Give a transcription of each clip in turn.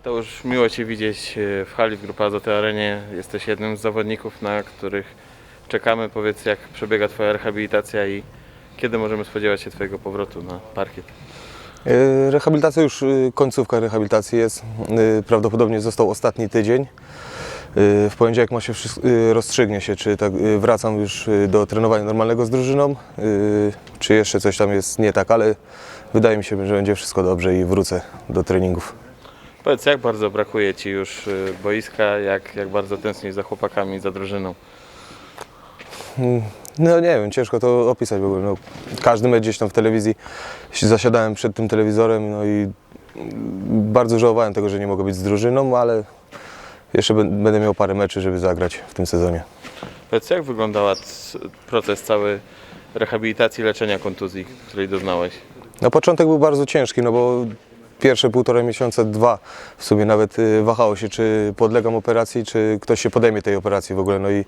Mateusz, miło Cię widzieć e, w hali w Grupa Azoty Arenie. Jesteś jednym z zawodników, na których czekamy. Powiedz, jak przebiega Twoja rehabilitacja i kiedy możemy spodziewać się Twojego powrotu na parkiet? E, Rehabilitacja już, e, końcówka rehabilitacji jest. Prawdopodobnie został ostatni tydzień. W poniedziałek ma się rozstrzygnie się, czy tak wracam już do trenowania normalnego z drużyną, czy jeszcze coś tam jest nie tak, ale wydaje mi się, że będzie wszystko dobrze i wrócę do treningów. Powiedz, jak bardzo brakuje Ci już e, boiska, jak, jak bardzo tęsknisz za chłopakami, za drużyną? No nie wiem, ciężko to opisać w ogóle. No, każdy mecz gdzieś tam w telewizji zasiadałem przed tym telewizorem no i bardzo żałowałem tego, że nie mogę być z drużyną, ale jeszcze bę- będę miał parę meczy, żeby zagrać w tym sezonie. Powiedz, jak wyglądał proces cały rehabilitacji, leczenia kontuzji, której doznałeś? Na początek był bardzo ciężki, no bo pierwsze półtora miesiąca, dwa w sumie nawet y, wahało się, czy podlegam operacji, czy ktoś się podejmie tej operacji w ogóle. No i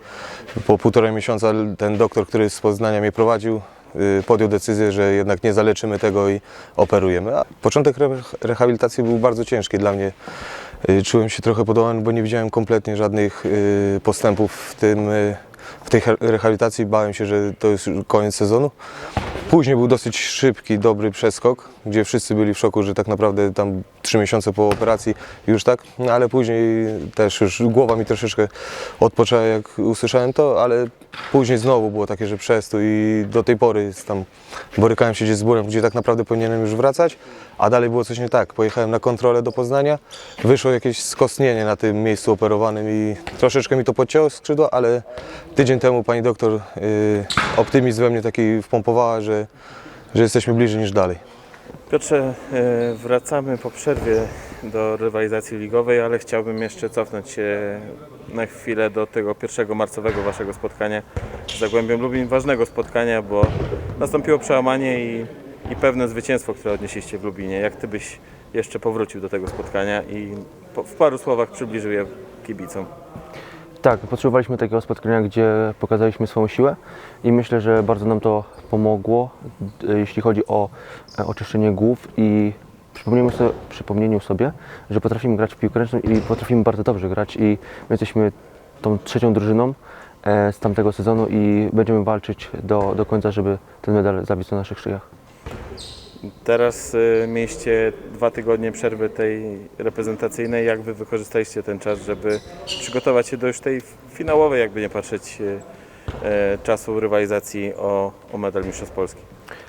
po półtora miesiąca ten doktor, który z Poznania mnie prowadził, y, podjął decyzję, że jednak nie zaleczymy tego i operujemy. A początek re- rehabilitacji był bardzo ciężki dla mnie. Y, Czułem się trochę podołany, bo nie widziałem kompletnie żadnych postępów w tym, w tej rehabilitacji. Bałem się, że to jest koniec sezonu. Później był dosyć szybki, dobry przeskok, gdzie wszyscy byli w szoku, że tak naprawdę tam trzy miesiące po operacji już tak, no ale później też już głowa mi troszeczkę odpoczęła jak usłyszałem to, ale później znowu było takie, że przez to i do tej pory tam borykałem się gdzieś z bólem, gdzie tak naprawdę powinienem już wracać, a dalej było coś nie tak. Pojechałem na kontrolę do Poznania, wyszło jakieś skostnienie na tym miejscu operowanym i troszeczkę mi to podcięło skrzydła, ale tydzień temu pani doktor y, optymizm we mnie taki wpompowała, że, że jesteśmy bliżej niż dalej. Piotrze, e, wracamy po przerwie do rywalizacji ligowej, ale chciałbym jeszcze cofnąć się na chwilę do tego pierwszego marcowego waszego spotkania z Zagłębiem Lubin. Ważnego spotkania, bo nastąpiło przełamanie i, i pewne zwycięstwo, które odnieśliście w Lubinie. Jak ty byś jeszcze powrócił do tego spotkania i po, w paru słowach przybliżył je kibicom? Tak, potrzebowaliśmy takiego spotkania, gdzie pokazaliśmy swoją siłę i myślę, że bardzo nam to pomogło, e, jeśli chodzi o e, oczyszczenie głów i przypomnieniu sobie, przypomnieniu sobie, że potrafimy grać w piłkę ręczną i potrafimy bardzo dobrze grać i my jesteśmy tą trzecią drużyną e, z tamtego sezonu i będziemy walczyć do, do końca, żeby ten medal zabić na naszych szyjach. Teraz y, mieliście dwa tygodnie przerwy tej reprezentacyjnej. Jak wy wykorzystaliście ten czas, żeby przygotować się do już tej finałowej, jakby nie patrzeć, y, e, czasu rywalizacji o, o medal Mistrzostw Polski?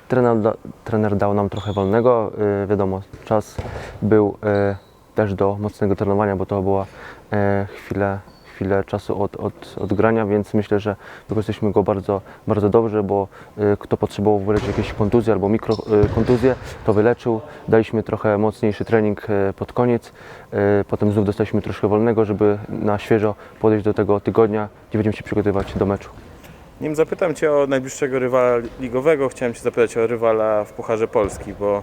Trener, trener dał nam trochę wolnego. y, wiadomo, czas był y, też do mocnego trenowania, bo to była y, chwilę, chwilę czasu od, od, od grania, więc myślę, że wykorzystaliśmy go bardzo, bardzo dobrze, bo y, kto potrzebował wyleczyć jakieś kontuzje albo mikrokontuzje, to wyleczył. Daliśmy trochę mocniejszy trening y, pod koniec. Y, potem znów dostaliśmy troszkę wolnego, żeby na świeżo podejść do tego tygodnia, gdzie będziemy się przygotowywać do meczu. Nim zapytam Cię o najbliższego rywala ligowego, chciałem Cię zapytać o rywala w Pucharze Polski, bo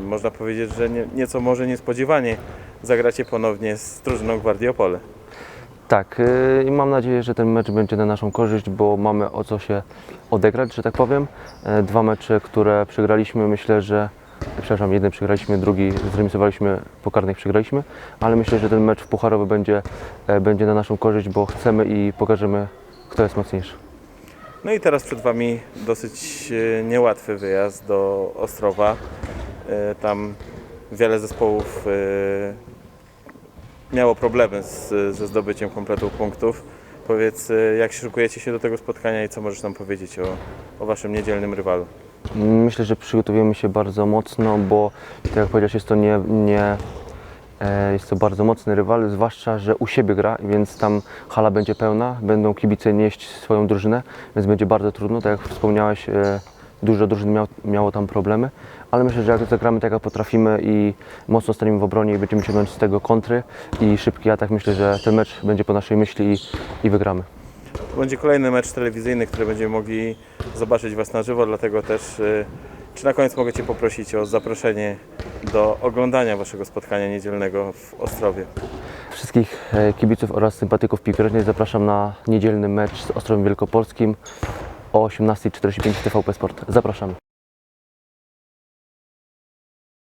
można powiedzieć, że nie, nieco może niespodziewanie zagracie ponownie z drużyną Gwardii Opole. Tak, yy, i mam nadzieję, że ten mecz będzie na naszą korzyść, bo mamy o co się odegrać, że tak powiem. E, Dwa mecze, które przegraliśmy, myślę, że. Przepraszam, jeden przegraliśmy, drugi zremisowaliśmy, po karnych przegraliśmy, ale myślę, że ten mecz pucharowy będzie, e, będzie na naszą korzyść, bo chcemy i pokażemy, kto jest mocniejszy. No i teraz przed Wami dosyć e, niełatwy wyjazd do Ostrowa. Tam wiele zespołów miało problemy z, ze zdobyciem kompletu punktów. Powiedz, e, jak szykujecie się do tego spotkania i co możesz nam powiedzieć o, o Waszym niedzielnym rywalu? Myślę, że przygotowujemy się bardzo mocno, bo tak jak powiedziałeś, jest to nie, nie e, jest to bardzo mocny rywal, zwłaszcza, że u siebie gra, więc tam hala będzie pełna, będą kibice nieść swoją drużynę, więc będzie bardzo trudno, tak jak wspomniałeś, e, dużo drużyn miał, miało tam problemy, ale myślę, że jak zagramy tak jak potrafimy i mocno staniemy w obronie i będziemy ciągnąć z tego kontry i szybki atak, myślę, że ten mecz będzie po naszej myśli i, i wygramy. To będzie kolejny mecz telewizyjny, który będziemy mogli zobaczyć Was na żywo, dlatego też y, czy na koniec mogę Cię poprosić o zaproszenie do oglądania Waszego spotkania niedzielnego w Ostrowie. Wszystkich e, kibiców oraz sympatyków piłki ręcznej zapraszam na niedzielny mecz z Ostrowem Wielkopolskim o 18.45 w TVP Sport. Zapraszamy.